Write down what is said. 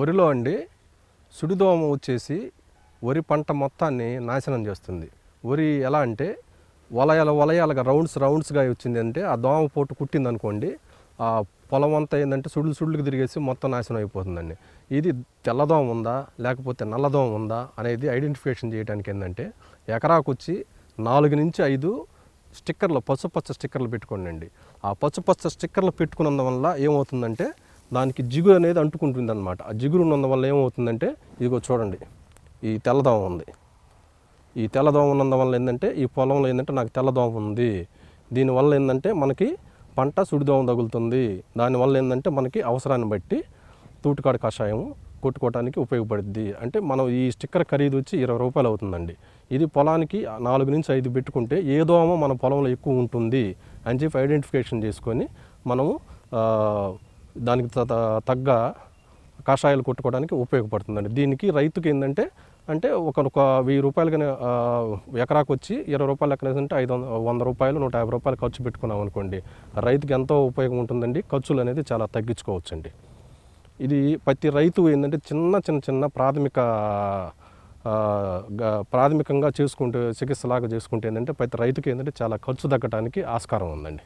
వరిలో అండి సుడిదోమ వచ్చేసి వరి పంట మొత్తాన్ని నాశనం చేస్తుంది. వరి ఎలా అంటే వలయాల వలయాలుగా రౌండ్స్ రౌండ్స్గా వచ్చింది అంటే ఆ దోమ పోటు కుట్టింది అనుకోండి ఆ పొలం అంతా ఏంటంటే సుడులు సుడులకు తిరిగేసి మొత్తం నాశనం అయిపోతుందండి. ఇది తెల్లదోమ ఉందా లేకపోతే నల్లదోమ ఉందా అనేది ఐడెంటిఫికేషన్ చేయడానికి ఏంటంటే ఎకరాకు వచ్చి నాలుగు నుంచి ఐదు స్టిక్కర్లు పసుపచ్చ స్టిక్కర్లు పెట్టుకోండి ఆ పసుపచ్చ స్టిక్కర్లు పెట్టుకున్నందు వల్ల ఏమవుతుందంటే దానికి జిగురు అనేది అంటుకుంటుంది అనమాట ఆ జిగురు ఉన్నందువల్ల ఏమవుతుందంటే ఇదిగో చూడండి ఈ తెల్లదోమ ఉంది. ఈ తెల్లదోమ ఉన్నందువల్ల ఏంటంటే ఈ పొలంలో ఏంటంటే నాకు తెల్లదోమ ఉంది. దీనివల్ల ఏంటంటే మనకి పంట సుడిదోమ తగులుతుంది. దానివల్ల ఏంటంటే మనకి అవసరాన్ని బట్టి తూటుకాడ కషాయం కొట్టుకోవడానికి ఉపయోగపడుద్ది. అంటే మనం ఈ స్టిక్కర్ ఖరీదు వచ్చి ఇరవై రూపాయలు అవుతుందండి. ఇది పొలానికి నాలుగు నుంచి ఐదు పెట్టుకుంటే ఏ దోమ మన పొలంలో ఎక్కువ ఉంటుంది అని చెప్పి ఐడెంటిఫికేషన్ చేసుకొని మనము దానికి త- తగ్గ కషాయాలు కొట్టుకోవడానికి ఉపయోగపడుతుందండి. దీనికి రైతుకి ఏంటంటే అంటే ఒక ఒక వెయ్యి రూపాయలు కానీ ఎకరాకు వచ్చి ఇరవై రూపాయలు ఎక్కడ అంటే ఐదు వంద వంద రూపాయలు నూట యాభై రూపాయలు ఖర్చు పెట్టుకున్నాం అనుకోండి రైతుకి ఎంతో ఉపయోగం ఉంటుందండి. ఖర్చులు అనేది చాలా తగ్గించుకోవచ్చండి. ఇది ప్రతి రైతు ఏంటంటే చిన్న చిన్న చిన్న ప్రాథమిక ప్రాథమికంగా చేసుకుంటే చికిత్సలాగా చేసుకుంటే ఏంటంటే ప్రతి రైతుకి ఏంటంటే చాలా ఖర్చు తగ్గడానికి ఆస్కారం ఉందండి.